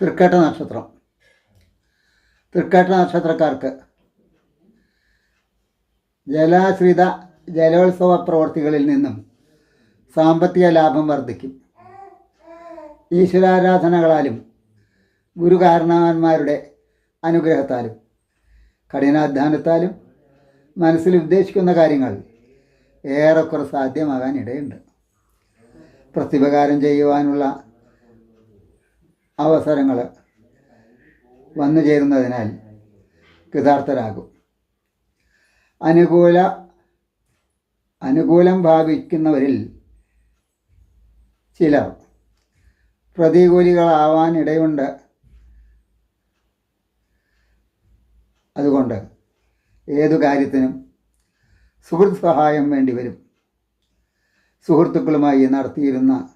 തൃക്കേട്ട നക്ഷത്രം. തൃക്കേട്ട നക്ഷത്രക്കാർക്ക് ജലാശ്രിത ജലോത്സവ പ്രവർത്തികളിൽ നിന്നും സാമ്പത്തിക ലാഭം വർദ്ധിക്കും. ഈശ്വരാരാധനകളാലും ഗുരുകാരണവന്മാരുടെ അനുഗ്രഹത്താലും കഠിനാധ്വാനത്താലും മനസ്സിൽ ഉദ്ദേശിക്കുന്ന കാര്യങ്ങൾ ഏറെക്കുറെ സാധ്യമാകാൻ ഇടയുണ്ട് പ്രത്യുപകാരം ചെയ്യുവാനുള്ള അവസരങ്ങൾ വന്നു ചേരുന്നതിനാൽ കൃതാർത്ഥരാകും. അനുകൂല അനുകൂലം ഭാവിക്കുന്നവരിൽ ചിലർ പ്രതികൂലികളാവാൻ ഇടയുണ്ട്. അതുകൊണ്ട് ഏതു കാര്യത്തിനും സുഹൃത്ത് സഹായം വേണ്ടി വരും. സുഹൃത്തുക്കളുമായി നടത്തിയിരുന്ന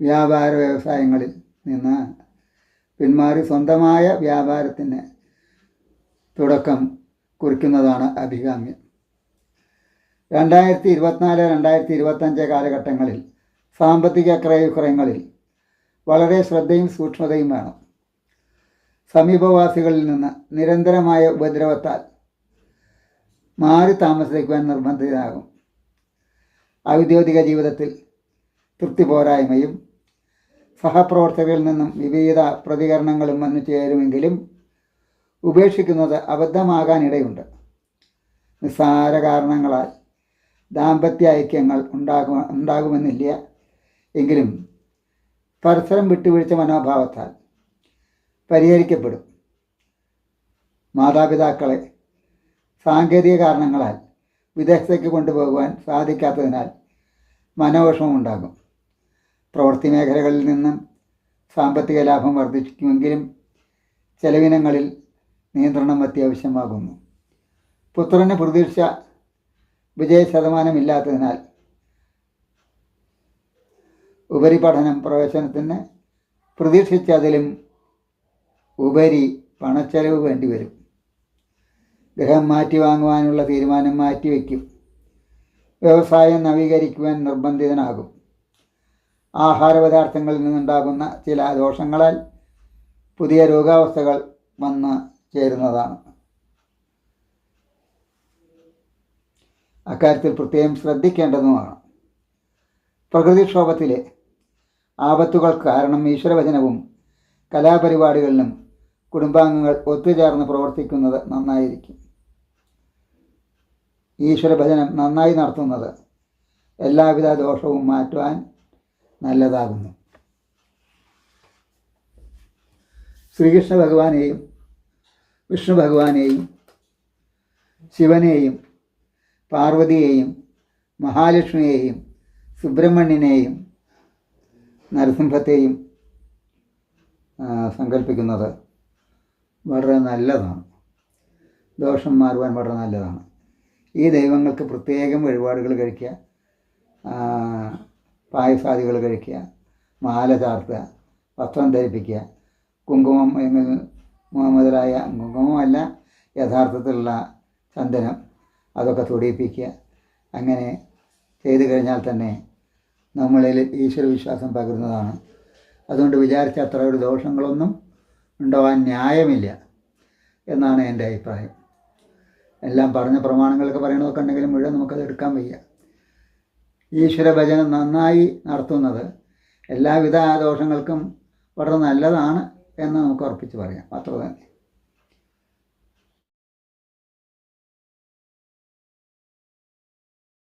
വ്യാപാര വ്യവസായങ്ങളിൽ നിന്ന് പിന്മാറി സ്വന്തമായ വ്യാപാരത്തിന് തുടക്കം കുറിക്കുന്നതാണ് അഭികാമ്യം. രണ്ടായിരത്തി ഇരുപത്തിനാല് രണ്ടായിരത്തി ഇരുപത്തഞ്ച് കാലഘട്ടങ്ങളിൽ സാമ്പത്തിക ക്രയവിക്രയങ്ങളിൽ വളരെ ശ്രദ്ധയും സൂക്ഷ്മതയും വേണം. സമീപവാസികളിൽ നിന്ന് നിരന്തരമായ ഉപദ്രവത്താൽ മാറി താമസിക്കുവാൻ നിർബന്ധിതരാകും. ഔദ്യോഗിക ജീവിതത്തിൽ തൃപ്തി പോരായ്മയും സഹപ്രവർത്തകരിൽ നിന്നും വിവിധ പ്രതികരണങ്ങളും വന്നു ചേരുമെങ്കിലും ഉപേക്ഷിക്കുന്നത് അബദ്ധമാകാനിടയുണ്ട്. നിസ്സാര കാരണങ്ങളാൽ ദാമ്പത്യ ഐക്യങ്ങൾ ഉണ്ടാകും ഉണ്ടാകുമെന്നില്ല. എങ്കിലും പരസ്പരം വിട്ടുവീഴ്ച മനോഭാവത്താൽ പരിഹരിക്കപ്പെടും. മാതാപിതാക്കളെ സാങ്കേതിക കാരണങ്ങളാൽ വിദേശത്തേക്ക് കൊണ്ടുപോകുവാൻ സാധിക്കാത്തതിനാൽ മനോവിഷമമുണ്ടാകും. പ്രവൃത്തി മേഖലകളിൽ നിന്നും സാമ്പത്തിക ലാഭം വർദ്ധിക്കുമെങ്കിലും ചെലവിനങ്ങളിൽ നിയന്ത്രണം അത്യാവശ്യമാകുന്നു. പുത്രന് പ്രതീക്ഷ വിജയ ശതമാനമില്ലാത്തതിനാൽ ഉപരിപഠനം പ്രവേശനത്തിന് പ്രതീക്ഷിച്ചതിലും ഉപരി പണച്ചെലവ് വേണ്ടിവരും. ഗൃഹം മാറ്റി വാങ്ങുവാനുള്ള തീരുമാനം മാറ്റിവെക്കും. വ്യവസായം നവീകരിക്കുവാൻ നിർബന്ധിതനാകും. ആഹാരപദാർത്ഥങ്ങളിൽ നിന്നുണ്ടാകുന്ന ചില ദോഷങ്ങളാൽ പുതിയ രോഗാവസ്ഥകൾ വന്ന് ചേരുന്നതാണ്. അക്കാര്യത്തിൽ പ്രത്യേകം ശ്രദ്ധിക്കേണ്ടതുമാണ്. പ്രകൃതിക്ഷോഭത്തിലെ ആപത്തുകൾ കാരണം ഈശ്വരവചനവും കലാപരിപാടികളിലും കുടുംബാംഗങ്ങൾ ഒത്തുചേർന്ന് പ്രവർത്തിക്കുന്നത് നന്നായിരിക്കും. ഈശ്വരഭജനം നന്നായി നടത്തുന്നത് എല്ലാവിധ ദോഷവും മാറ്റുവാൻ നല്ലതാകുന്നു. ശ്രീകൃഷ്ണ ഭഗവാനെയും വിഷ്ണു ഭഗവാനെയും ശിവനെയും പാർവതിയെയും മഹാലക്ഷ്മിയെയും സുബ്രഹ്മണ്യനെയും നരസിംഹത്തെയും സങ്കല്പിക്കുന്നത് വളരെ നല്ലതാണ്. ദോഷം മാറുവാൻ വളരെ നല്ലതാണ്. ഈ ദൈവങ്ങൾക്ക് പ്രത്യേകം വഴിപാടുകൾ കഴിക്കുക. പായസാദികൾ കഴിക്കുക മാല ചാർത്തുക വസ്ത്രം ധരിപ്പിക്കുക. കുങ്കുമം എന്ന- മുതലായ കുങ്കുമമല്ല യഥാർത്ഥത്തിലുള്ള ചന്ദനം. അതൊക്കെ തൊടിയിപ്പിക്കുക അങ്ങനെ ചെയ്തു കഴിഞ്ഞാൽ തന്നെ നമ്മളിൽ ഈശ്വരവിശ്വാസം പകരുന്നതാണ്. അതുകൊണ്ട് വിചാരിച്ച അത്ര ഒരു ദോഷങ്ങളൊന്നും ഉണ്ടാവാൻ ന്യായമില്ല എന്നാണ് എന്റെ അഭിപ്രായം. എല്ലാം പറഞ്ഞ പ്രമാണങ്ങളൊക്കെ പറയണതൊക്കെ ഉണ്ടെങ്കിലും മുഴുവൻ നമുക്കത് എടുക്കാൻ വയ്യ. ഈശ്വര ഭജനം നന്നായി നടത്തുന്നത് എല്ലാവിധ ദോഷങ്ങൾക്കും വളരെ നല്ലതാണ് എന്ന് നമുക്ക് ഉറപ്പിച്ച് പറയാം. അത്ര തന്നെ